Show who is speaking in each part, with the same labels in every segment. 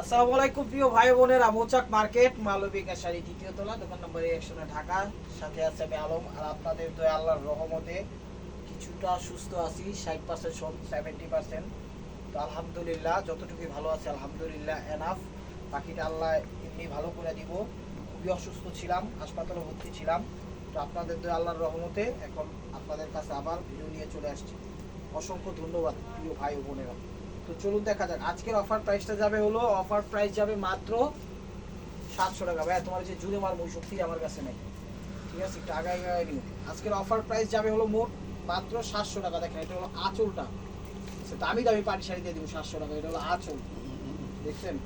Speaker 1: আসসালামু আলাইকুম, প্রিয় ভাই বোনেরা। মৌচাক মার্কেট মালবিকা শাড়ি দ্বিতীয় তলা, দোকান নম্বর একশো ঢাকা। সাথে আছে আমি আলম, আর আপনাদের দয়া আল্লাহর রহমতে কিছুটা সুস্থ আছি, ষাট পার্সেন্ট সেভেন্টি পার্সেন্ট তো আলহামদুলিল্লাহ যতটুকু ভালো আছে, আলহামদুলিল্লাহ এনাফ বাকিটা আল্লাহ এমনি ভালো করে দিব। খুবই অসুস্থ ছিলাম, হাসপাতালে ভর্তি ছিলাম। তো আপনাদের দয়া আল্লাহর রহমতে এখন আপনাদের কাছে আবার ভিডিও নিয়ে চলে আসছি। অসংখ্য ধন্যবাদ, প্রিয় ভাই বোনেরা। তো চলুন দেখা যাক। আজকের অফার প্রাইসটা যাবে হলো অফার প্রাইস যাবে মাত্র সাতশো টাকা। ভাই তোমার যে জুড়ে মার শক্তি আমার কাছে নেই। ঠিক আছে, একটু আগায় আগায় নিও। আজকের অফার প্রাইস যাবে হলো মোট মাত্র সাতশো টাকা। দেখেন, এটা হলো আঁচলটা। দামি দামি পাটি শাড়ি দিয়ে দিব সাতশো টাকা। এটা হলো আঁচল। দেখছেন?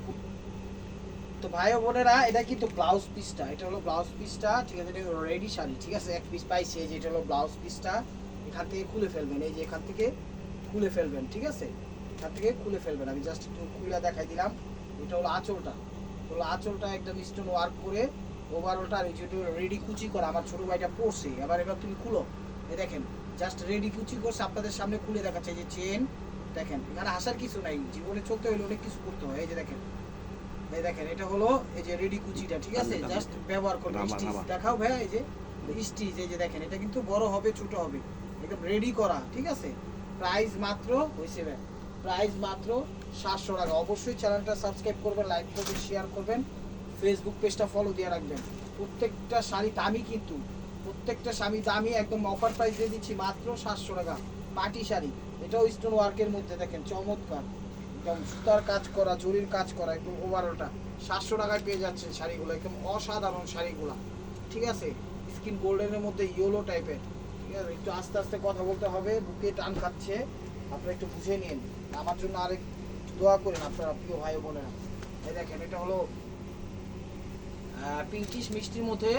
Speaker 1: তো ভাই বোনেরা, এটা কিন্তু ব্লাউজ পিসটা এটা হলো ব্লাউজ পিসটা ঠিক আছে, এটা রেডি শাড়ি। ঠিক আছে, এক পিস পাইছে যে এটা হলো ব্লাউজ পিসটা এখান থেকে খুলে ফেলবেন, এই যে এখান থেকে খুলে ফেলবেন, ঠিক আছে? এখান থেকে খুলে ফেলবেন। আমি জাস্ট একটু খুলে দেখাই দিলাম। এটা হলো আঁচলটা। হলো আঁচলটা একদম স্টোন ওয়ার্ক করে ওভারঅলটা এই রেডি কুচি করা। আমার ছোট ভাইটা পড়ছে। এবার এবার তুমি খুলো। এই দেখেন জাস্ট রেডি কুচি করছে। আপনাদের সামনে খুলে দেখাচ্ছে যে চেন দেখেন এখানে আসার কিছু নাই। জীবনে চলতে হলে অনেক কিছু করতে হয়। এই যে দেখেন এই দেখেন এটা হলো এই যে রেডি কুচিটা ঠিক আছে? জাস্ট ব্যবহার করবেন স্টিচ দেখাও ভাই এই যে স্টিচ এই যে দেখেন এটা কিন্তু বড় হবে ছোট হবে। একদম রেডি করা ঠিক আছে? প্রাইস মাত্র হয়েছে ভাই প্রাইস মাত্র সাতশো টাকা। অবশ্যই চ্যানেলটা সাবস্ক্রাইব করবেন, লাইক করবেন শেয়ার করবেন। ফেসবুক পেজটা ফলো দিয়ে রাখবেন। প্রত্যেকটা শাড়ি দামি কিন্তু, প্রত্যেকটা শাড়ি দামি একদম অফার প্রাইস দিয়ে দিচ্ছি মাত্র সাতশো টাকা। পাটি শাড়ি, এটাও স্টোন ওয়ার্কের মধ্যে দেখেন, চমৎকার। একদম সুতার কাজ করা, জরির কাজ করা, একদম ওভারঅলটা সাতশো টাকায় পেয়ে যাচ্ছেন শাড়িগুলো, একদম অসাধারণ শাড়িগুলো। ঠিক আছে? স্কিন গোল্ডেনের মধ্যে ইয়েলো টাইপের ঠিক আছে? একটু আস্তে আস্তে কথা বলতে হবে, বুকে টান খাচ্ছে। আপনারা একটু বুঝে নিন। আমার জন্য আরেক দোয়া করেন আপনারা, প্রিয় ভাই বোনেরা। এই দেখেন, এটা হলো পিঙ্কিশ মিষ্টির মধ্যে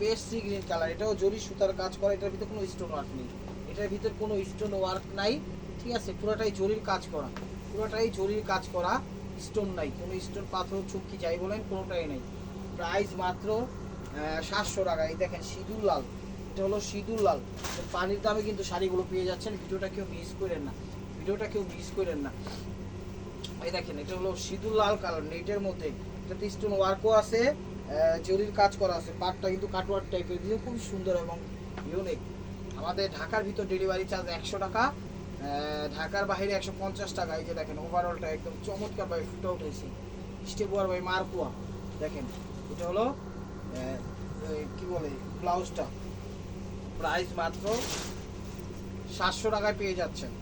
Speaker 1: পেস্ট্রি গ্রিন কালার এটাও জরি সুতার কাজ করা, এটার ভিতরে কোনো স্টোন ওয়ার্ক নেই। এটার ভিতরে কোনো স্টোন ওয়ার্ক নাই, ঠিক আছে? পুরোটাই জরির কাজ করা। পুরোটাই জরির কাজ করা স্টোন নাই। কোনো স্টোন পাথর চুক্তি যাই বলেন, কোনোটাই নেই। প্রাইস মাত্র সাতশো টাকা। এই দেখেন, সিঁদুর লাল। এটা হলো সিঁদুর লাল। পানির দামে কিন্তু শাড়িগুলো পেয়ে যাচ্ছেন। ভিডিওটা কেউ মিস করেন না। ভিডিওটা কেউ মিস করেন না। এই দেখেন, এটা হলো সিঁদুর লাল কালার, নেটের মধ্যে। এটাতে স্টোন ওয়ার্কও আছে জরির কাজ করা আছে। পাটটা কিন্তু কাটওয়ার টাইপের দিয়ে খুব সুন্দর এবং ইউনিক আমাদের ঢাকার ভিতর ডেলিভারি চার্জ একশো টাকা ঢাকার বাইরে একশো পঞ্চাশ টাকা। এই যে দেখেন ওভারঅলটা একদম চমৎকার ভাবে ফুটে উঠেছে। স্টেপুয়ার বাই মারকুয়া দেখেন, এটা হলো কি বলে, ব্লাউজটা। প্রাইস মাত্র সাতশো টাকায় পেয়ে যাচ্ছেন।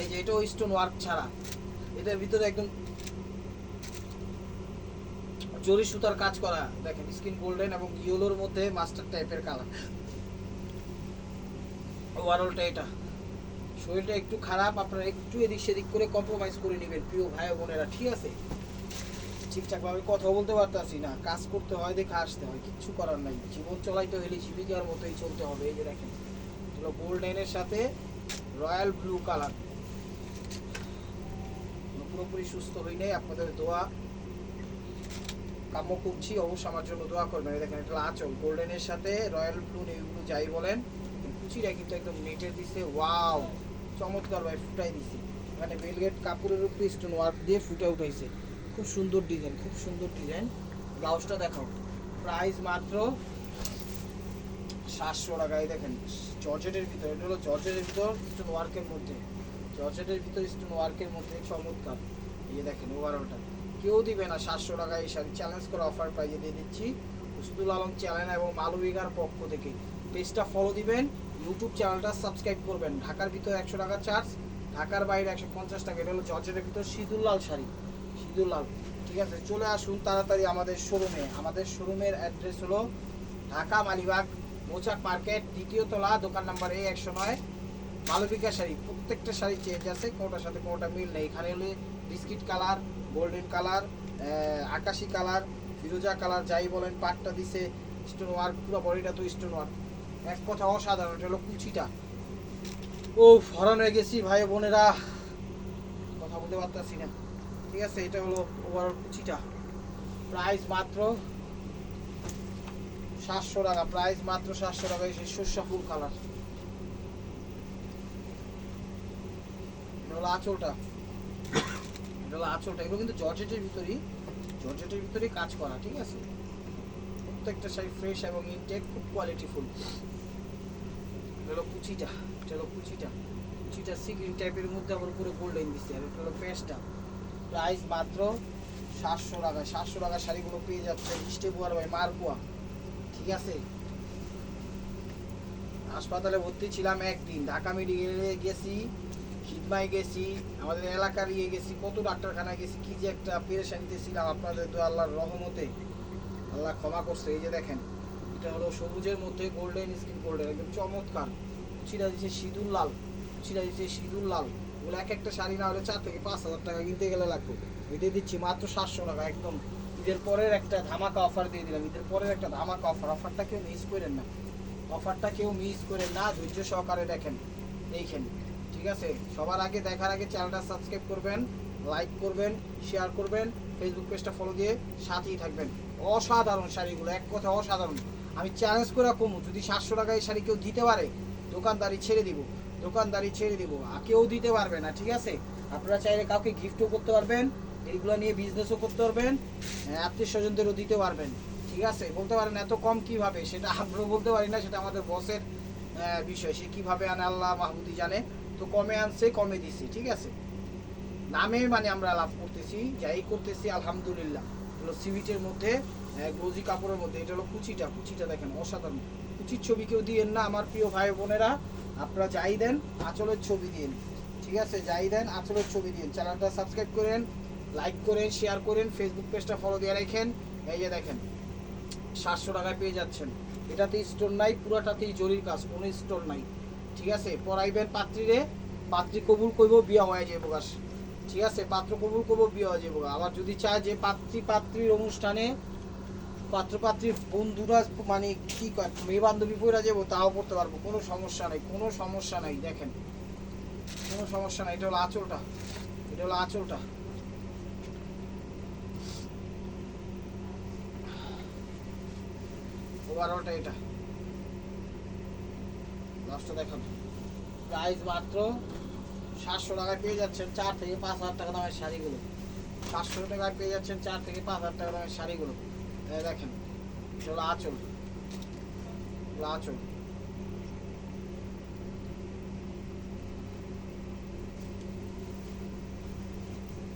Speaker 1: এই যে এটাও স্টোন ওয়ার্ক ছাড়া। এটার ভিতরে একদম জরি সুতার কাজ করা, দেখেন স্কিন গোল্ডেন এবং ইয়েলোর মধ্যে মাস্টার টাইপের কালার ওভারঅলটা এটা। শরীরটা একটু খারাপ, আপনারা একটু এদিক সেদিক করে কম্প্রোমাইজ করে নেবেন, প্রিয় ভাই বোনেরা, ঠিক আছে? ঠিকঠাকভাবে কথা বলতে পারতাছি না, কাজ করতে হয় দেখে আসতে হয়, কিচ্ছু করার নাই। জীবন চলাইতে হলে জীবিকার মতোই চলতে হবে, এই যে দেখেন। গোল্ডেনের সাথে রয়্যাল ব্লু কালার পুরোপুরি সুস্থ হই নাই। আপনাদের দোয়া কাম্য করছি। অবশ্যই আমার জন্য দোয়া করবেন। দেখেন, এটা আঁচল। গোল্ডেনের সাথে রয়্যাল ব্লু ব্লু যাই বলেন কুচিটা কিন্তু একদম নেটের দিছে। ওয়াও চমৎকার ভাই, ফুটাই দিছে। মানে বেলগেট কাপড়ের উপরে স্টোন ওয়ার্ক দিয়ে ফুটে উঠাইছে। খুব সুন্দর ডিজাইন খুব সুন্দর ডিজাইন ব্লাউজটা দেখাও। প্রাইস মাত্র সাতশো টাকায় দেখেন জর্জেটের ভিতর, এটা হলো জর্জেটের ভিতর স্টোন ওয়ার্কের মধ্যে। জর্জেটের ভিতরে স্টোন ওয়ার্কের মধ্যে চমৎকার। এই যে দেখেন ওভারঅলটা কেউ দিবে না, সাতশো টাকায় এই শাড়ি। চ্যালেঞ্জ করে অফার প্রাইজে দিয়ে দিচ্ছি। হুসদুল আলম চ্যানেল এবং মালবিকার পক্ষ থেকে। পেজটা ফলো দিবেন। ইউটিউব চ্যানেলটা সাবস্ক্রাইব করবেন। ঢাকার ভিতরে একশো টাকা চার্জ ঢাকার বাইরে একশো পঞ্চাশ টাকা। এটা হলো জর্জেটের ভিতর সিঁদুর শাড়ি। সিঁদুর লাল। ঠিক আছে, চলে আসুন তাড়াতাড়ি আমাদের শোরুমে আমাদের শোরুমের অ্যাড্রেস হলো ঢাকা, মালিবাগ, মোচাক মার্কেট, দ্বিতীয় তলা, দোকান নাম্বার এ একশো নয়। মালবিকা শাড়ি, প্রত্যেকটা শাড়ি চেঞ্জ আছে, কোনোটার সাথে কোনোটা মিল নেই। এখানে হলে বিস্কিট কালার, গোল্ডেন কালার আকাশি কালার, ফিরোজা কালার, যাই বলেন, পাটটা দিছে স্টোন ওয়ার্ক পুরো বডিটা তো স্টোন ওয়ার্ক এক কথা অসাধারণ, এটা হলো কুচিটা। ও হরান হয়ে গেছি, ভাই বোনেরা। কথা বলতে পারতাছি না। ঠিক আছে, এটা হলো ওভারঅল কুচিটা। প্রাইস মাত্র সাতশো টাকা প্রাইস মাত্র সাতশো টাকা সর্ষা ফুল কালার এটা হলো আঁচলটা। এটা হলো আঁচলটা। এগুলো কিন্তু জর্জেটের ভিতরেই জর্জেটের ভিতরেই কাজ করা, ঠিক আছে? প্রত্যেকটা শাড়ি ফ্রেশ এবং ইনটেক খুব কোয়ালিটিফুল হলো কুচিটা, এটা হলো কুচিটা। কুচিটা সিগ্রিন টাইপের মধ্যে আবার উপরে গোল্ডেন দিচ্ছে। আর এটা হলো পেস্টটা প্রাইস মাত্র সাতশো টাকা সাতশো টাকা শাড়িগুলো পেয়ে যাচ্ছে স্টেপুয়ার বাই মারকুয়া। ঠিক আছে? হাসপাতালে ভর্তি ছিলাম একদিন। ঢাকা মেডিকেলে গেছি। খিদমায় গেছি, আমাদের এলাকার ইয়ে গেছি, কত ডাক্তারখানায় গেছি, কি যে একটা পেরেশানিতে ছিলাম আপনাদের তো আল্লাহর রহমতে। আল্লাহ ক্ষমা করছে, এই যে দেখেন, এটা হলো সবুজের মধ্যে গোল্ডেন স্কিন গোল্ডেন একদম চমৎকার। কুচিটা দিচ্ছে সিঁদুর লাল কুচিটা দিচ্ছে সিঁদুর লাল। ওগুলো এক একটা শাড়ি না হলে চার থেকে পাঁচ হাজার টাকা কিনতে গেলে লাগবে। এটা দিচ্ছি মাত্র সাতশো টাকা, একদম। ঈদের পরের একটা ধামাকা অফার দিয়ে দিলাম, ঈদের পরের একটা ধামাকা অফার অফারটা কেউ মিস করেন না। অফারটা কেউ মিস করেন না, ধৈর্য সহকারে দেখেন এইখানে ঠিক আছে? সবার আগে দেখার আগে চ্যানেলটা সাবস্ক্রাইব করবেন লাইক করবেন শেয়ার করবেন ফেসবুক পেজটা ফলো দিয়ে সাথেই থাকবেন। অসাধারণ শাড়িগুলো, এক কথা অসাধারণ। আমি চ্যালেঞ্জ করে কমু, যদি সাতশো টাকায় শাড়ি কেউ দিতে পারে, দোকানদারি ছেড়ে দিব, দোকানদারি ছেড়ে দিব, আর কেউ দিতে পারবে না, ঠিক আছে? আপনারা চাইলে কাউকে গিফটও করতে পারবেন, এইগুলো নিয়ে বিজনেসও করতে পারবেন, আত্মীয় স্বজনদেরও দিতে পারবেন, ঠিক আছে? বলতে পারেন এত কম কীভাবে? সেটা আমরাও বলতে পারি না, সেটা আমাদের বসের বিষয়, সে কীভাবে আনে, আল্লাহ মাহমুদি জানে। তো কমে আনছে, কমে দিছি, ঠিক আছে? নামে মানে আমরা লাভ করতেছি, যাই করতেছি, আলহামদুলিল্লাহ। হলো সিভিটের মধ্যে গ্লোজি কাপড়ের মধ্যে, এটা হলো কুচিটা কুচিটা দেখেন, অসাধারণ। কুচির ছবি কেউ দিয়েন না, আমার প্রিয় ভাই বোনেরা, আপনারা যাই দেন, আঁচলের ছবি দিন ঠিক আছে? যাই দেন, আঁচলের ছবি দিন চ্যানেলটা সাবস্ক্রাইব করেন, লাইক করেন, শেয়ার করেন ফেসবুক পেজটা ফলো দিয়ে রাখেন, এই যে দেখেন, সাতশো টাকায় পেয়ে যাচ্ছেন। এটাতে স্টোর নাই, পুরাটাতেই জরির কাজ, কোনো স্টোর নাই। ঠিক আছে? পড়াইবেন পাত্রীরে, পাত্রী কবুল করব বিয়া হয়ে যাব গাছ ঠিক আছে? পাত্র কবুল করব বিয়ে হয়ে যাব আবার যদি চায় যে পাত্রী পাত্রীর অনুষ্ঠানে পাত্র পাত্রীর বন্ধুরা মানে কি কয়, মেয়ে বান্ধবী পড়া যাব তাও করতে পারব। কোনো সমস্যা নাই, কোনো সমস্যা নাই, দেখেন। কোনো সমস্যা নাই, এটা হলো আঁচলটা। এটা হলো আঁচলটা। ওভারঅলটা এটা। লাস্টটা দেখান। প্রাইস মাত্র সাতশো টাকায় পেয়ে যাচ্ছেন চার থেকে পাঁচ হাজার টাকা দামের শাড়িগুলো। সাতশো টাকায় পেয়ে যাচ্ছেন চার থেকে পাঁচ হাজার টাকা দামের শাড়িগুলো। দেখেন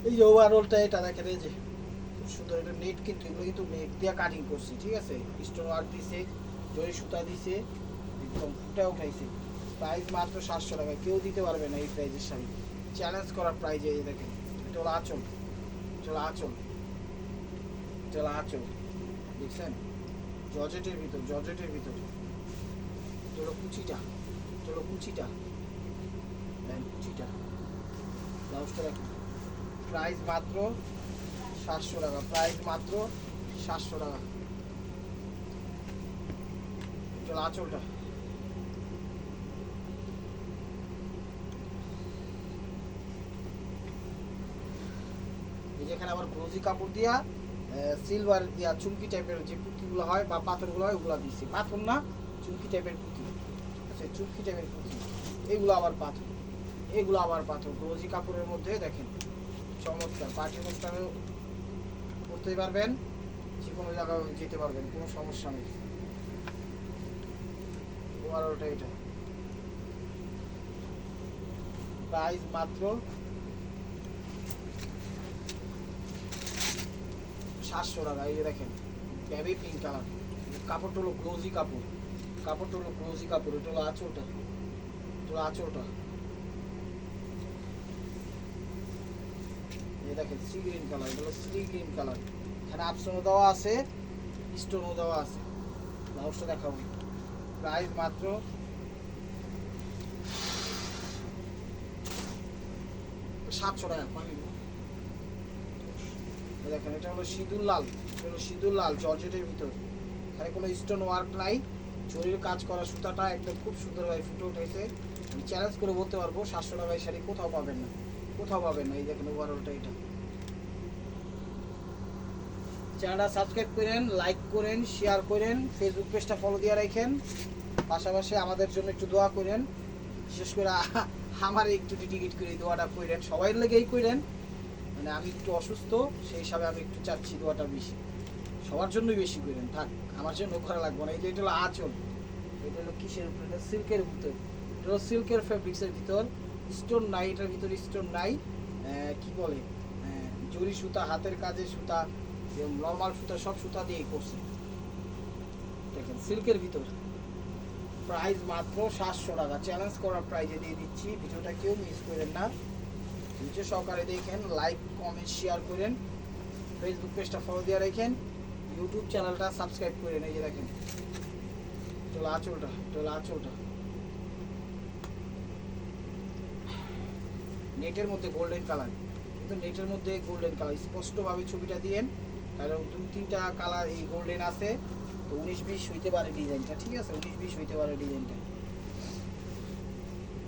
Speaker 1: এই ওভারঅলটা এটা দেখেন, এই যে সুন্দর এটা নেট কিন্তু এগুলো কিন্তু নেট দিয়ে কাটিং করছি, ঠিক আছে? স্টোন ওয়ার্ক দিছে জরি সুতা দিছে একদম ফুটা উঠাইছে প্রাইস মাত্র সাতশো টাকা, কেউ দিতে পারবে না এই প্রাইজের শাড়ি। চ্যালেঞ্জ করার প্রাইজ এই দেখেন, এটা হলো আঁচল, এটা হলো আঁচল দেখছেন? জর্জেটের ভিতর জর্জেটের ভিতর। এটা হলো কুচিটা, এটা কুচিটা। দেন কুচিটা। ব্লাউজটা দেখেন প্রাইস মাত্র সাতশো টাকা প্রাইস মাত্র সাতশো টাকা। হলো আঁচলটা। এই যেখানে আবার গ্লোজি কাপড় দিয়া সিলভার দিয়া চুমকি টাইপের যে পুঁতিগুলো হয় বা পাথরগুলো হয়, ওগুলো দিচ্ছি পাথর না, চুমকি টাইপের পুঁতি। আচ্ছা চুমকি টাইপের পুঁতি। এগুলো আবার পাথর। এগুলো আবার পাথর। গ্লোজি কাপড়ের মধ্যে দেখেন, চমৎকার। পার্টি অনুষ্ঠানে করতে পারবেন যে কোনো জায়গায় যেতে পারবেন, কোনো সমস্যা নেই। এটা। প্রাইস মাত্র সাতশো টাকা, এই দেখেন ব্যাবি পিঙ্ক কালার। কাপড়টা হলো গ্লোজি কাপড়। কাপড়টা হলো গ্লোজি কাপড়, এটা হলো আঁচলটা। এটা হলো আঁচলটা। এই দেখেন সি গ্রিন কালার, এটা হলো সি গ্রিন কালার। এখানে আপসনও দেওয়া আছে স্টোনও দেওয়া আছে। ব্লাউজটা দেখাবো। প্রাইস মাত্র সাতশো টাকা দেখেন, এটা হলো সিঁদুর লাল। এটা সিঁদুর লাল, জর্জেটের ভিতর। এখানে কোনো স্টোন ওয়ার্ক নাই। জরির কাজ করা সুতাটা একদম খুব সুন্দরভাবে ফুটে উঠেছে। আমি চ্যালেঞ্জ করে বলতে পারব সাতশো টাকায় শাড়ি কোথাও পাবেন না। কোথাও পাবেন না, এই দেখেন ওভারঅলটা এটা। চ্যানেলটা সাবস্ক্রাইব করেন লাইক করেন শেয়ার করেন ফেসবুক পেজটা ফলো দিয়ে রাখেন। পাশাপাশি আমাদের জন্য একটু দোয়া করেন। বিশেষ করে আমার একটু টিকিট করে দোয়াটা করেন সবাই লেগেই করেন মানে আমি একটু অসুস্থ, সেই হিসাবে আমি একটু চাচ্ছি দোয়াটা বেশি। সবার জন্যই বেশি করেন, থাক, আমার জন্য করা লাগবে না। এই যে এটা হলো আঁচল, এটা হলো কিসের উপর? এটা সিল্কের ভিতর। এটা হলো সিল্কের ফেব্রিক্সের ভিতর। স্টোন নাই, এটার ভিতর স্টোন নাই। কি বলে? জরি সুতা, হাতের কাজে সুতা নর্মাল সুতা, সব সুতা দিয়ে করছে। দেখেন, সিল্কের ভিতর। প্রাইস মাত্র সাতশো টাকা। চ্যালেঞ্জ করার প্রাইজে দিয়ে দিচ্ছি। ভিডিওটা কেউ মিস করেন না। নিচে সহকারে দেখেন লাইক কমেন্ট শেয়ার করেন। ফেসবুক পেজটা ফলো দিয়ে রাখেন। ইউটিউব চ্যানেলটা সাবস্ক্রাইব করেন, এই যে দেখেন। চলো আঁচলটা চলো আঁচলটা নেটের মধ্যে গোল্ডেন কালার কিন্তু নেটের মধ্যে গোল্ডেন কালার স্পষ্টভাবে ছবিটা দিয়েন। কারণ দু, তিনটা কালার এই গোল্ডেন আছে। তো উনিশ, বিশ হইতে পারে ডিজাইনটা ঠিক আছে? উনিশ, বিশ হইতে পারে ডিজাইনটা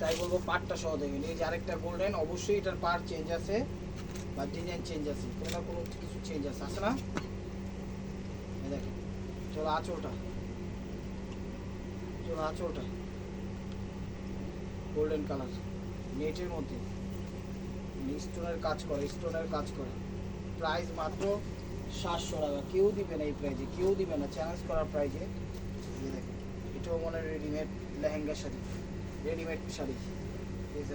Speaker 1: তাই বলব পার্টটা সহ দেখেন। এই যে আরেকটা গোল্ডেন অবশ্যই এটার পার্ট চেঞ্জ আছে। বা ডিজাইন চেঞ্জ আছে কোনো কোনো কিছু চেঞ্জ আছে আছে না দেখেন, চলো আঁচলটা চলো আঁচলটা গোল্ডেন কালার নেটের মধ্যে। স্টোনের কাজ করে স্টোনের কাজ করে। প্রাইস মাত্র সাতশো টাকা। কেউ দিবে না এই প্রাইজে কেউ দিবে না। চ্যালেঞ্জ করার প্রাইজে দেখেন, এটাও মনে রেডিমেড লেহেঙ্গা শাড়ি। রেডিমেড শাড়ি।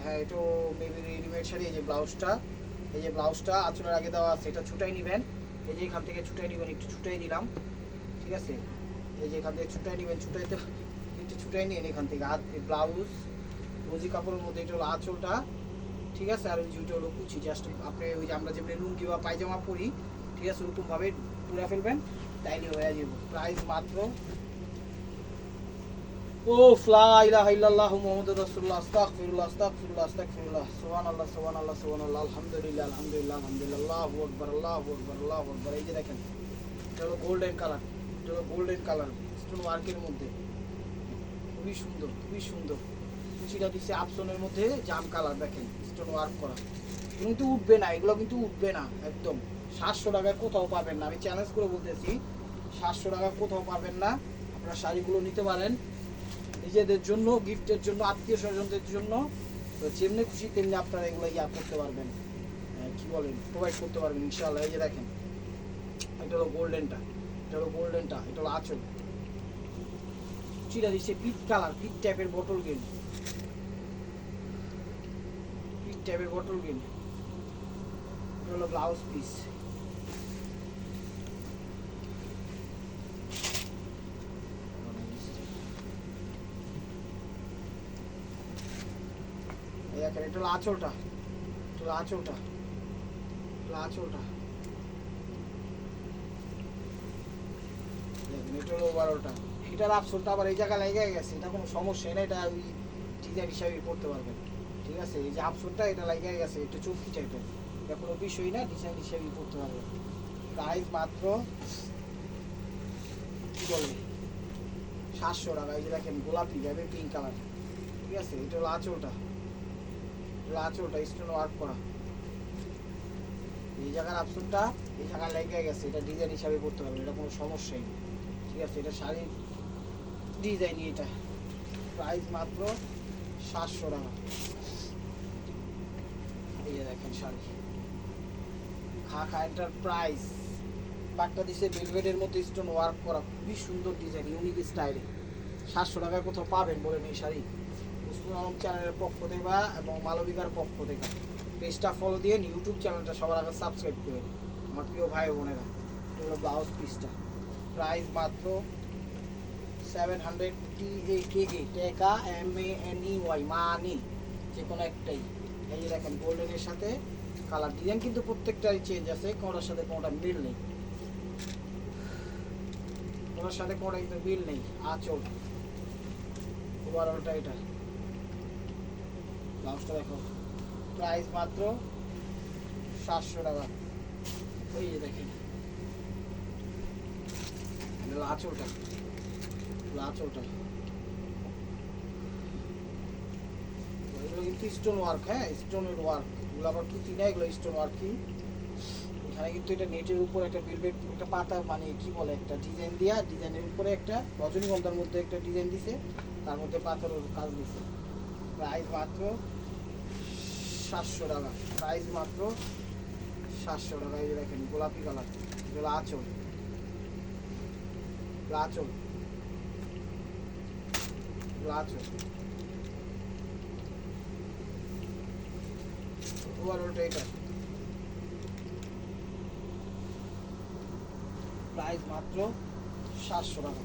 Speaker 1: হ্যাঁ এটাও মেবি রেডিমেড শাড়ি। এই যে, ব্লাউজটা এই যে ব্লাউজটা আঁচলের আগে দেওয়া আছে, এটা ছুটাই নেবেন। এই যে এখান থেকে ছুটাই নেবেন, একটু ছুটাই দিলাম। ঠিক আছে? এই যে এখান থেকে ছুটাই নেবেন ছুটাইতে একটু ছুটাই নিন এখান থেকে। হাত ব্লাউজ রোজি কাপড়ের মধ্যে এটা হলো আঁচলটা। ঠিক আছে? আর ওই জুটো হলো কুচি। জাস্ট আপনি ওই যে আমরা যেমনি লুঙ্গি বা পায়জামা পরি, ঠিক আছে? ওরকমভাবে পুরা ফেলবেন, তাইলে হয়ে যাবে। প্রাইস মাত্র ও লা ইলাহা ইল্লাল্লাহ মুহাম্মাদুর রাসূলুল্লাহ, আস্তাগফিরুল্লাহ আস্তাগফিরুল্লাহ আস্তাগফিরুল্লাহ, সুবহানাল্লাহ সুবহানাল্লাহ সুবহানাল্লাহ, আলহামদুলিল্লাহ আলহামদুলিল্লাহ আলহামদুলিল্লাহ, আল্লাহু আকবার আল্লাহু আকবার আল্লাহু আকবার, এই যে দেখেন, এটা গোল্ডেন কালার এটা গোল্ডেন কালার স্টোন ওয়ার্কের মধ্যে। খুবই সুন্দর খুবই সুন্দর। কুচিটা দিচ্ছে আপসনের মধ্যে জাম কালার দেখেন স্টোন ওয়ার্ক করা। কিন্তু উঠবে না, এগুলো কিন্তু উঠবে না, একদম। সাতশো টাকায় কোথাও পাবেন না। আমি চ্যালেঞ্জ করে বলতেছি, সাতশো টাকা কোথাও পাবেন না। আপনারা শাড়িগুলো নিতে পারেন। নিজেদের জন্য, গিফটের জন্য, আত্মীয় স্বজনদের জন্য। তো যেমনি খুশি, তেমনি আপনারা এগুলো ইয়া করতে পারবেন। কি বলেন? প্রোভাইড করতে পারবেন, ইনশাআল্লাহ। এই যে দেখেন, এটা হলো গোল্ডেনটা এটা হলো গোল্ডেনটা এটা হলো আঁচল। চিরা দিচ্ছে পিট কালার পিট টাইপের বটল গেম পিট টাইপের বটল গেম এটা হলো ব্লাউজ পিস এই দেখেন, এটা হলো আঁচলটা। এটা হলো এটার আবার এই জায়গায় লেগে গেছে কোনো সমস্যা এটা ওই ডিজাইন পারবেন। ঠিক আছে? এই যে এটা লেগে গেছে, এটা এটা কোনো না, ডিজাইন পারবেন কি সাতশো টাকা। এই যে দেখেন, গোলাপি যাবে পিঙ্ক কালার ঠিক আছে? এটা হলো আঁচলটা। এটা হলো আঁচলটা স্টোন ওয়ার্ক করা। এই জায়গার আপসনটা এই জায়গায় লেগে গেছে। এটা ডিজাইন হিসাবে করতে পারবেন এটা কোনো সমস্যাই নেই। ঠিক আছে, এটা শাড়ির ডিজাইন এটা। প্রাইস মাত্র সাতশো টাকা। এই দেখেন শাড়ি। খা খা এটার প্রাইস বাটটা দিছে ভেলভেটের মধ্যে স্টোন ওয়ার্ক করা, খুবই সুন্দর ডিজাইন ইউনিক স্টাইলে সাতশো টাকায় কোথাও পাবেন বলেন এই শাড়ি। উসমান চ্যানেলের পক্ষ থেকে এবং মালবিকার পক্ষ থেকে। পেজটা ফলো দিয়ে ইউটিউব চ্যানেলটা সবার আগে সাবস্ক্রাইব করে আমার প্রিয় ভাই বোনেরা। এটা হলো ব্লাউজ পিসটা প্রাইস মাত্র seven hundred T A K A টেকা M A N E Y money যে কোনো একটাই। এই যে দেখেন গোল্ডেনের সাথে কালার ডিজাইন কিন্তু প্রত্যেকটাই চেঞ্জ আছে, কোনোটার সাথে কোনোটা মিল নেই। কোনোটার সাথে কোনোটা কিন্তু মিল নেই, আচল। ওভারঅলটা এটা ব্লাউজটা দেখো। প্রাইস মাত্র সাতশো টাকা। ওই যে দেখেন। আঁচলটা হলো আঁচলটা এগুলো কিন্তু স্টোন ওয়ার্ক হ্যাঁ? স্টোনের ওয়ার্ক এগুলো আবার কি কিনা এগুলো স্টোন ওয়ার্ক কি? এখানে কিন্তু এটা নেটের উপর একটা বিলবেট একটা পাতা মানে কি বলে একটা ডিজাইন দিয়া ডিজাইনের উপরে একটা রজনীগন্ধার মধ্যে একটা ডিজাইন দিছে। তার মধ্যে পাথরের কাজ দিছে। প্রাইস মাত্র সাতশো টাকা। প্রাইস মাত্র সাতশো টাকা। এই দেখেন, গোলাপি কালার এগুলো আঁচল। আঁচল। আঁচল। ওভারঅলটা এটা প্রাইস মাত্র সাতশো টাকা।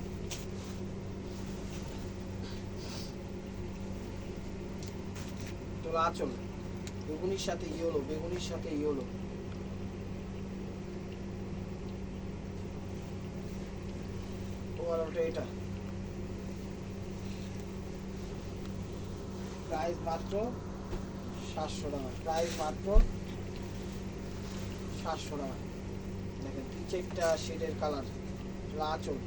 Speaker 1: বেগুনির সাথে ইয়েলো, বেগুনির সাথে ইয়েলো। ওভারঅলটা এটা। প্রাইস মাত্র সাতশো টাকা। প্রাইস মাত্র সাতশো টাকা। দেখেন, তিন চারটা শেডের কালার আঁচল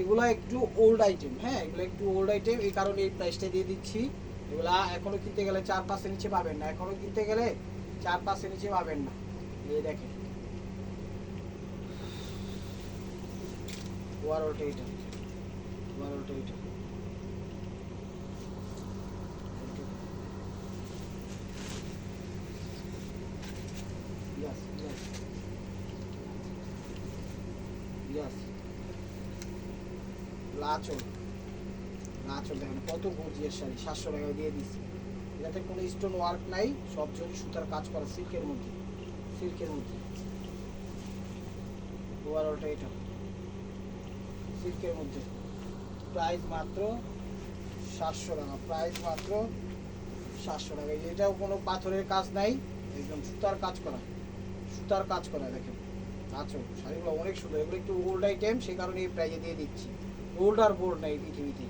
Speaker 1: এগুলো একটু ওল্ড আইটেম হ্যাঁ? এগুলো একটু ওল্ড আইটেম এই কারণে এই প্রাইসটা দিয়ে দিচ্ছি। এগুলা এখনও কিনতে গেলে চার পাঁচের নিচে পাবেন না। এখনও কিনতে গেলে চার পাঁচের নিচে পাবেন না। এই দেখেন। ওয়ারোটা এটা ওয়ারোটা এটা Yes, yes. Yes. লাচল লাচল দেখেন, কত গর্জিয়ার শাড়ি, সাতশো টাকায় দিয়ে দিচ্ছি এটাতে কোনো স্টোন ওয়ার্ক নাই, সব জরি সুতার কাজ করা সিল্কের মধ্যে সিল্কের মধ্যে। ওভারঅলটা এটা। সিল্কের মধ্যে। প্রাইস মাত্র সাতশো টাকা প্রাইস মাত্র সাতশো টাকা। এটাও কোনো পাথরের কাজ নাই, একদম সুতার কাজ করা। সুতার কাজ করা, দেখেন। আচ্ছা শাড়িগুলো অনেক সুন্দর। এগুলো একটু ওল্ড আইটেম সেই কারণে এই প্রাইজে দিয়ে দিচ্ছি। ওল্ড আর বোল্ড নাই পৃথিবীতে।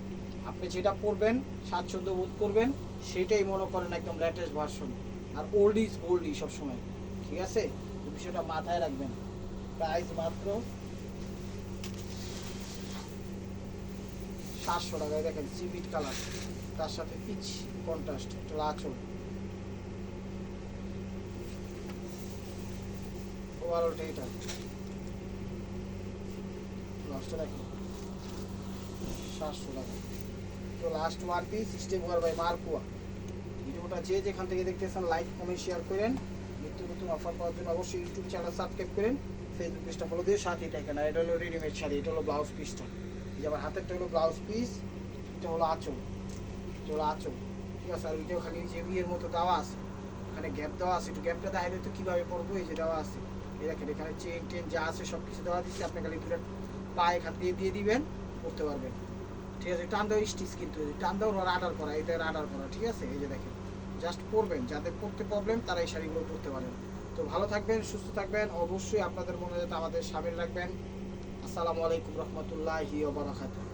Speaker 1: আপনি যেটা পরবেন স্বাচ্ছন্দ্য বোধ করবেন, সেটাই মনে করেন একদম লেটেস্ট ভার্সন আর ওল্ড ইজ গোল্ডই সবসময় ঠিক আছে? বিষয়টা মাথায় রাখবেন। প্রাইস মাত্র সাতশো টাকায়। দেখেন সিমিট কালার তার সাথে পিচ কন্ট্রাস্ট একটা লাচল। সাতশো টাকা। তো লাস্ট ওয়ান পিস স্টেপ ওয়ার বাই মারকুয়া ভিডিওটা যে যেখান থেকে দেখতেছেন লাইক কমেন্ট শেয়ার করেন। নিত্য নতুন অফার পাওয়ার জন্য অবশ্যই ইউটিউব চ্যানেল সাবস্ক্রাইব করেন। ফেসবুক পেজটা ফলো দিয়ে সাথেই থাকেন। আর এটা হলো রেডিমেড শাড়ি, এটা হলো ব্লাউজ পিসটা এই যে আমার হাতেরটা হলো ব্লাউজ পিস এটা হলো আঁচল। এটা হলো আঁচল। ঠিক আছে? আর ওইটাও খালি যে বিয়ের মতো দেওয়া আছে। এখানে গ্যাপ দেওয়া আছে। একটু গ্যাপটা দেখাইলে তো কীভাবে পরবো, এই যে দেওয়া আছে। এই দেখেন, এখানে চেন টেন যা আছে সব কিছু দেওয়া দিচ্ছে। আপনি খালি দুটো পায়ে খাত দিয়ে দিয়ে দিবেন করতে পারবেন। ঠিক আছে টান দাও স্টিচ কিন্তু টান দাও রাডার করা এটা রাডার করা, ঠিক আছে? এই যে দেখেন জাস্ট পরবেন, যাদের পড়তে প্রবলেম তারা এই শাড়িগুলো পরতে পারেন। তো ভালো থাকবেন, সুস্থ থাকবেন, অবশ্যই আপনাদের মনে যাতে আমাদের সামিল রাখবেন। আসসালামু আলাইকুম রহমতুল্লাহি ওবরাকাতুহ